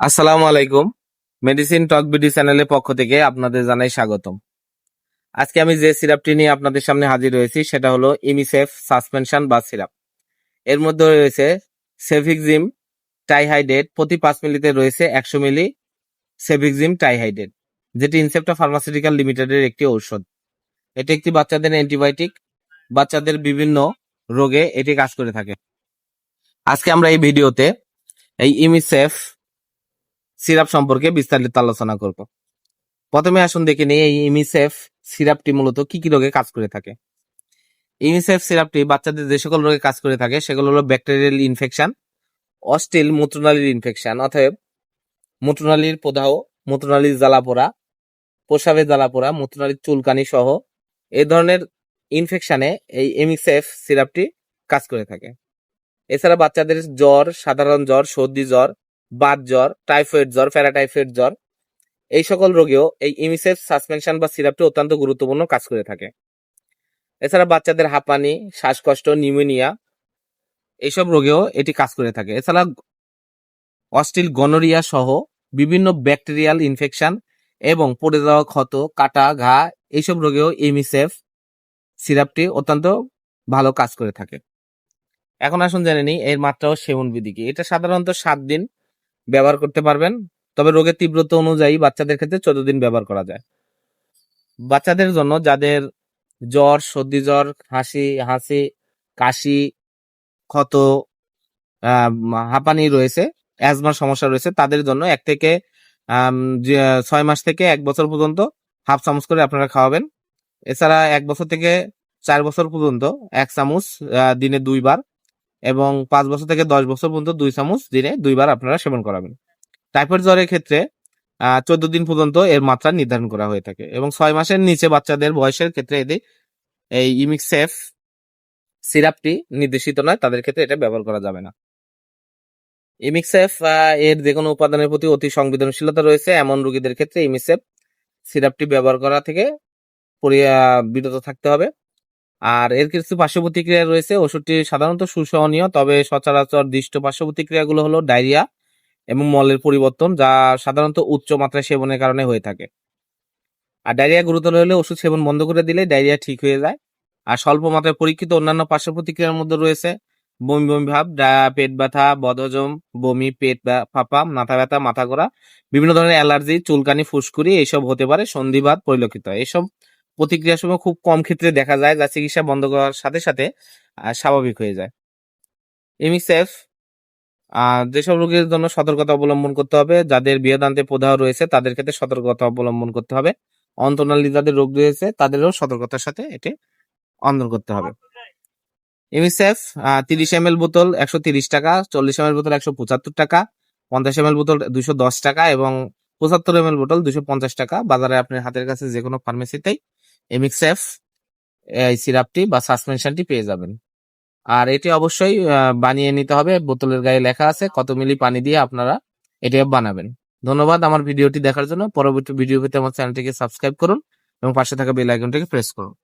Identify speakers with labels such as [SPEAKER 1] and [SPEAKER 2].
[SPEAKER 1] আসসালামু আলাইকুম। মেডিসিন টক বিডি চ্যানেলের পক্ষ থেকে আপনাদের জানাই স্বাগতম। আজকে আমি যে সিরাপটি নিয়ে আপনাদের সামনে হাজির হয়েছি, সেটা হলো ইমিসেফ সাসপেনশন বা সিরাপ। এর মধ্যে রয়েছে সেভিকজিম টাইহাইড্রেট প্রতি পাঁচ মিলিতে রয়েছে একশো মিলি সেভিকজিম টাইহাইড্রেট যেটি ইনসেপ্টা ফার্মাসিউটিক্যাল লিমিটেডের একটি ঔষধ। এটি একটি বাচ্চাদের অ্যান্টিবায়োটিক, বাচ্চাদের বিভিন্ন রোগে এটি কাজ করে থাকে। আজকে আমরা এই ভিডিওতে এই ইমিসেফ সিরাপ সম্পর্কে বিস্তারিত আলোচনা করব। প্রথমে আসুন দেখে নিই, এই ইমিসেফ সিরাপটি মূলত কি কি রোগে কাজ করে থাকে? ইমিসেফ সিরাপটি বাচ্চাদের যে সকল রোগে কাজ করে থাকে, সেগুলো হলো ব্যাকটেরিয়াল ইনফেকশন, অস্টিল মূত্রনালীর ইনফেকশন, অতএব মূত্রনালীর প্রদাহ, মূত্রনালীর জ্বালা পোড়া প্রসাবের জ্বালা পোড়া মূত্রনালীর চুলকানি সহ এই ধরনের ইনফেকশনে এই এমিসেফ সিরাপটি কাজ করে থাকে। এছাড়া বাচ্চাদের জ্বর, সাধারণ জ্বর, সর্দি জ্বর বাত জ্বর, টাইফয়েড জ্বর, প্যারাটাইফয়েড জ্বর, এই সকল রোগেও এই ইমিসেফ সাসপেনশন বা সিরাপটি অত্যন্ত গুরুত্বপূর্ণ কাজ করে থাকে। এছাড়া বাচ্চাদের হাঁপানি, শ্বাসকষ্ট, নিউমোনিয়া, এইসব রোগেও এটি কাজ করে থাকে। এছাড়া অস্টিল গনোরিয়া সহ বিভিন্ন ব্যাকটেরিয়াল ইনফেকশন এবং পড়ে যাওয়া ক্ষত, কাটা, ঘা, এইসব রোগেও ইমিসেফ সিরাপটি অত্যন্ত ভালো কাজ করে থাকে। এখন আসুন জেনে এর মাত্রা ও সেবন বিধি কি? এটা সাধারণত সাত দিন ব্যবহার করতে পারবেন। তবে রোগের তীব্রতা অনুযায়ী বাচ্চাদের ক্ষেত্রে চোদ্দ দিন ব্যবহার করা যায়। বাচ্চাদের জন্য যাদের জ্বর, সর্দি জ্বর, হাসি হাসি, কাশি, ক্ষত হাঁপানি রয়েছে, অ্যাজমার সমস্যা রয়েছে, তাদের জন্য এক থেকে ছয় মাস থেকে এক বছর পর্যন্ত হাফ চামচ করে আপনারা খাওয়াবেন। এছাড়া এক বছর থেকে চার বছর পর্যন্ত এক চামচ দিনে দুইবার এবং পাঁচ বছর থেকে দশ বছর পর্যন্ত দুই চামচ দিনে দুইবার আপনারা সেবন করাবেন। টাইফয়েড জ্বরের ক্ষেত্রে চোদ্দ দিন পর্যন্ত এর মাত্রা নির্ধারণ করা হয়ে থাকে এবং ছয় মাসের নিচে বাচ্চাদের বয়সের ক্ষেত্রে এদের এই ইমিক্সেফ সিরাপটি নির্দেশিত নয়, তাদের ক্ষেত্রে এটা ব্যবহার করা যাবে না। ইমিক্সেফ এর যে কোনো উপাদানের প্রতি অতি সংবেদনশীলতা রয়েছে, এমন রোগীদের ক্ষেত্রে ইমিক্সেফ সিরাপটি ব্যবহার করা থেকে বিরত থাকতে হবে। আর এর কিছু পার্শ্ব প্রতিক্রিয়া রয়েছে। ওষুধটি সাধারণত সুসহনীয়, তবে সচরাচর দৃষ্ট পার্শ্ব প্রতিক্রিয়াগুলো হলো ডায়রিয়া এবং মলের পরিবর্তন, যা সাধারণত উচ্চ মাত্রায় সেবনের কারণে হয়ে থাকে। আর ডায়রিয়া গুরুতর হলে ওষুধ সেবন বন্ধ করে দিলে ডায়রিয়া ঠিক হয়ে যায়। আর স্বল্প মাত্রায় পরীক্ষিত অন্যান্য পার্শ্ব প্রতিক্রিয়ার মধ্যে রয়েছে বমি বমি ভাব পেট ব্যথা, বদহজম, বমি, পেট ফাঁপা, মাথা ব্যথা, মাথা ঘোরা, বিভিন্ন ধরনের অ্যালার্জি, চুলকানি, ফুসকুড়ি, এইসব হতে পারে সন্ধিবাত, পরিলক্ষিত হয়। এইসব প্রতিক্রিয়ার সময় খুব কম ক্ষেত্রে দেখা যায়, যা চিকিৎসা বন্ধ করার সাথে সাথে স্বাভাবিক হয়ে যায়। এমিসেফ যেসব রোগীর জন্য সতর্কতা অবলম্বন করতে হবে, যাদের বিয়েদান্তে প্রদাহ রয়েছে, তাদের ক্ষেত্রে সতর্কতা অবলম্বন করতে হবে। অন্তনালী যাদের রোগ রয়েছে, তাদেরও সতর্কতার সাথে এটি অন্তর করতে হবে। এমিসেফ তিরিশ এম বোতল একশো তিরিশ টাকা, চল্লিশ এম বোতল একশো পঁচাত্তর টাকা, পঞ্চাশ এম বোতল দুশো দশ টাকা এবং পঁচাত্তর এম বোতল দুশো পঞ্চাশ টাকা। বাজারে আপনার হাতের কাছে যে কোনো ফার্মেসিতেই এমিক্সেফ এই সিরাপটি বা সাসপেনশনটি পেয়ে যাবেন। আর এটি অবশ্যই বানিয়ে নিতে হবে। বোতলের গায়ে লেখা আছে কত মিলি পানি দিয়ে আপনারা এটি বানাবেন। ধন্যবাদ আমার ভিডিওটি দেখার জন্য। পরবর্তী ভিডিও পেতে আমার চ্যানেলটিকে সাবস্ক্রাইব করুন এবং পাশে থাকা বেল আইকনটিকে প্রেস করুন।